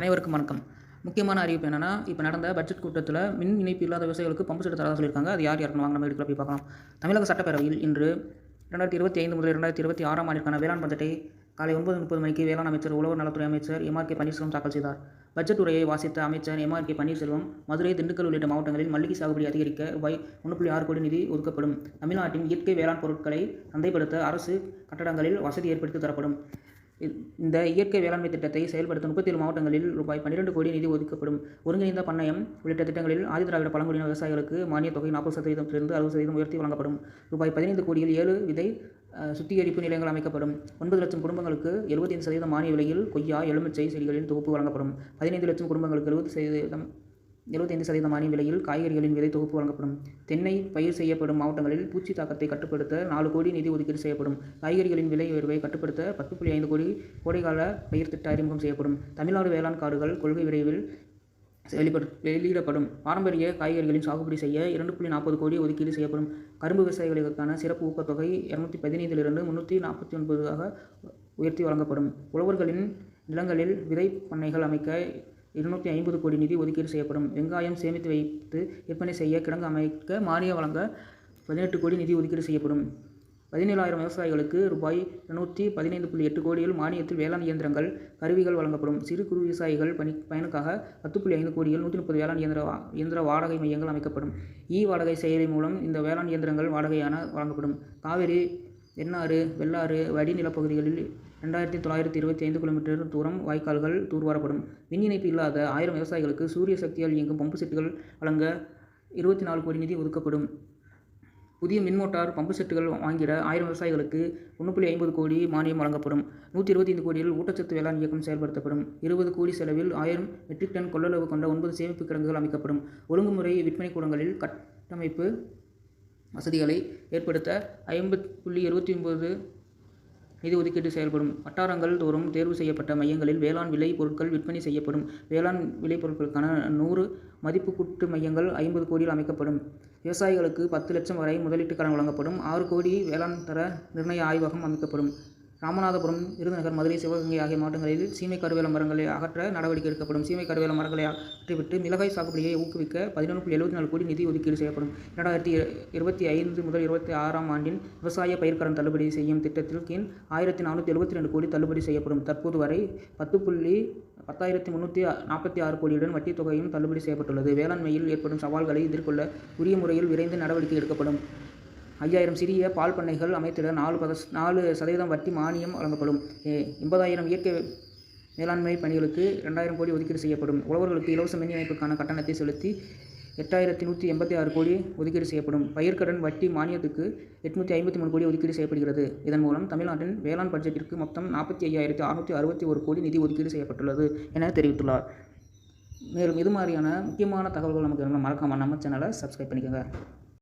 அனைவருக்கும் வணக்கம். முக்கியமான அறிவிப்பு என்னன்னா இப்போ நடந்த பட்ஜெட் கூட்டத்தில் மின் இணைப்பு இல்லாத விவசாயிகளுக்கு பம்பு செட்டு தரதாக சொல்லியிருக்காங்க. அது யார் யாருக்கு வாங்க நம்ம வீட்டுக்குள்ள போய் பார்க்கலாம். தமிழக சட்டப்பேரவையில் இன்று ரெண்டாயிரத்தி இருபத்தி ஐந்து முதல் ரெண்டாயிரத்தி இருபத்தி ஆறாம் ஆண்டிற்கான வேளாண் பட்ஜெட்டை காலை ஒன்பது முப்பது மணிக்கு வேளாண் அமைச்சர் உழவர் நலத்துறை அமைச்சர் எம்ஆர் கே பன்னீர்செல்வம் தாக்கல் செய்தார். பட்ஜெட் உரையை வாசித்த அமைச்சர் M R K Panneerselvam Madurai Dindigul உள்ளிட்ட மாவட்டங்களில் மல்லிகை சாகுபடி அதிகரிக்க ரூபாய் ஒன்று புள்ளி ஆறு கோடி நிதி ஒதுக்கப்படும். தமிழ்நாட்டின் இயற்கை வேளாண் பொருட்களை சந்தைப்படுத்த அரசு கட்டடங்களில் வசதி ஏற்படுத்தி தரப்படும். இந்த இயற்கை வேளாண்மை திட்டத்தை செயல்படுத்த முப்பத்தேழு மாவட்டங்களில் ரூபாய் பன்னிரெண்டு கோடி நிதி ஒதுக்கப்படும். ஒருங்கிணைந்த பண்ணையம் உள்ளிட்ட திட்டங்களில் ஆதிதிராவிட பழங்குடியின விவசாயிகளுக்கு மானியத் தொகை நாற்பது சதவீதத்திலிருந்து அறுபது சதவீதம் உயர்த்தி வழங்கப்படும். ரூபாய் பதினைந்து கோடியில் ஏழு விதை சுத்திகரிப்பு நிலையங்கள் அமைக்கப்படும். ஒன்பது லட்சம் குடும்பங்களுக்கு எழுபத்தைந்து சதவீதம் மானிய விலையில் கொய்யா எலுமிச்சை செடிகளின் தொகுப்பு வழங்கப்படும். பதினைந்து லட்சம் குடும்பங்களுக்கு எழுபது சதவீதம் எழுபத்தைந்து சதவீதம் மானிய விலையில் காய்கறிகளின் விதை தொகுப்பு வழங்கப்படும். தென்னை பயிர் செய்யப்படும் மாவட்டங்களில் பூச்சி தாக்கத்தை கட்டுப்படுத்த நாலு கோடி நிதி ஒதுக்கீடு செய்யப்படும். காய்கறிகளின் விலை உயர்வை கட்டுப்படுத்த பத்து புள்ளி ஐந்து கோடி கோடைக்கால பயிர் திட்ட அறிமுகம் செய்யப்படும். தமிழ்நாடு வேளாண் காடுகள் கொள்கை விரைவில் வெளிப்படு வெளியிடப்படும். பாரம்பரிய காய்கறிகளின் சாகுபடி செய்ய இரண்டு புள்ளி நாற்பது கோடி ஒதுக்கீடு செய்யப்படும். கரும்பு விவசாயிகளுக்கான சிறப்பு ஊக்கத்தொகை இரநூத்தி பதினைந்திலிருந்து முந்நூற்றி நாற்பத்தி ஒன்பதாக உயர்த்தி வழங்கப்படும். உழவர்களின் நிலங்களில் விதை பண்ணைகள் அமைக்க இருநூற்றி ஐம்பது கோடி நிதி ஒதுக்கீடு செய்யப்படும். வெங்காயம் சேமித்து வைத்து விற்பனை செய்ய கிடங்கு அமைக்க மானியம் வழங்க பதினெட்டு கோடி நிதி ஒதுக்கீடு செய்யப்படும். பதினேழாயிரம் விவசாயிகளுக்கு ரூபாய் இருநூற்றி பதினைந்து புள்ளி எட்டு கோடியில் மானியத்தில் வேளாண் இயந்திரங்கள் கருவிகள் வழங்கப்படும். சிறு குறு விவசாயிகள் பணி பயனுக்காக பத்து புள்ளி ஐந்து கோடியில் நூற்றி முப்பது வேளாண் இயந்திர இயந்திர வாடகை மையங்கள் அமைக்கப்படும். இ வாடகை செயலி மூலம் இந்த வேளாண் இயந்திரங்கள் வாடகையான வழங்கப்படும். காவிரி தென்னாறு வெள்ளாறு வடிநிலப்பகுதிகளில் ரெண்டாயிரத்தி தொள்ளாயிரத்தி இருபத்தி ஐந்து கிலோமீட்டர் தூரம் வாய்க்கால்கள் தூர்வாரப்படும். மின் இணைப்பு இல்லாத ஆயிரம் விவசாயிகளுக்கு சூரிய சக்தியால் இயங்கும் பம்பு செட்டுகள் வழங்க இருபத்தி நாலு கோடி நிதி ஒதுக்கப்படும். புதிய மின் மோட்டார் பம்பு செட்டுகள் வாங்கிட ஆயிரம் விவசாயிகளுக்கு ஒன்று புள்ளி ஐம்பது கோடி மானியம் வழங்கப்படும். நூற்றி இருபத்தைந்து கோடியில் ஊட்டச்சத்து வேளாண் இயக்கம் செயல்படுத்தப்படும். இருபது கோடி செலவில் ஆயிரம் மெட்ரிக் டன் கொள்ளளவு கொண்ட ஒன்பது சேமிப்பு கிடங்குகள் அமைக்கப்படும். ஒழுங்குமுறை விற்பனை கூடங்களில் கட்டமைப்பு வசதிகளை ஏற்படுத்த ஐம்பது புள்ளி இருபத்தி ஒன்பது நிதி ஒதுக்கீடு செயல்படும். வட்டாரங்கள் தோறும் தேர்வு செய்யப்பட்ட மையங்களில் வேளாண் விளை பொருட்கள் விற்பனை செய்யப்படும். வேளாண் விளைபொருட்களுக்கான நூறு மதிப்பு கூட்டு மையங்கள் ஐம்பது கோடியில் அமைக்கப்படும். விவசாயிகளுக்கு பத்து லட்சம் வரை முதலீட்டு கடன் வழங்கப்படும். ஆறு கோடி வேளாண் தர நிர்ணய ஆய்வகம் அமைக்கப்படும். ராமநாதபுரம் விருதுநகர் மதுரை சிவகங்கை ஆகிய மாவட்டங்களில் சீமை கருவேல மரங்களை அகற்ற நடவடிக்கை எடுக்கப்படும். சீமை கருவேல மரங்களை அகற்றிவிட்டு மிளகாய் சாகுபடியை ஊக்குவிக்க பதினொன்று புள்ளி எழுபத்தி நாலு கோடி நிதி ஒதுக்கீடு செய்யப்படும். இரண்டாயிரத்தி இருபத்தி ஐந்து முதல் இருபத்தி ஆறாம் ஆண்டின் விவசாய பயிர்க்கடன் தள்ளுபடி செய்யும் திட்டத்தில் கீழ் ஆயிரத்தி நானூற்றி எழுபத்தி ரெண்டு கோடி தள்ளுபடி செய்யப்படும். தற்போது வரை பத்து புள்ளி பத்தாயிரத்தி முந்நூற்றி நாற்பத்தி ஆறு கோடியுடன் வட்டித் தொகையும் தள்ளுபடி செய்யப்பட்டுள்ளது. வேளாண்மையில் ஏற்படும் சவால்களை எதிர்கொள்ள உரிய முறையில் விரைந்து நடவடிக்கை எடுக்கப்படும். ஐயாயிரம் சிறிய பால் பண்ணைகள் அமைத்திட நாலு பத நாலு சதவீதம் வட்டி மானியம் வழங்கப்படும். எண்பதாயிரம் இயற்கை மேலாண்மை பணிகளுக்கு ரெண்டாயிரம் கோடி ஒதுக்கீடு செய்யப்படும். உழவர்களுக்கு இலவச மின் இணைப்புக்கான கட்டணத்தை செலுத்தி எட்டாயிரத்தி நூற்றி எண்பத்தி ஆறு கோடி ஒதுக்கீடு செய்யப்படும். பயிர்க்கடன் வட்டி மானியத்துக்கு எட்நூற்றி ஐம்பத்தி மூணு கோடி ஒதுக்கீடு செய்யப்படுகிறது. இதன் மூலம் தமிழ்நாட்டின் வேளாண் பட்ஜெட்டிற்கு மொத்தம் நாற்பத்தி ஐயாயிரத்தி அறுநூற்றி அறுபத்தி ஒரு கோடி நிதி ஒதுக்கீடு செய்யப்பட்டுள்ளது என தெரிவித்துள்ளார். மேலும் இது மாதிரியான முக்கியமான தகவல்கள் நமக்கு மறக்காமல் நம்ம சேனலை சப்ஸ்கிரைப் பண்ணிக்கோங்க.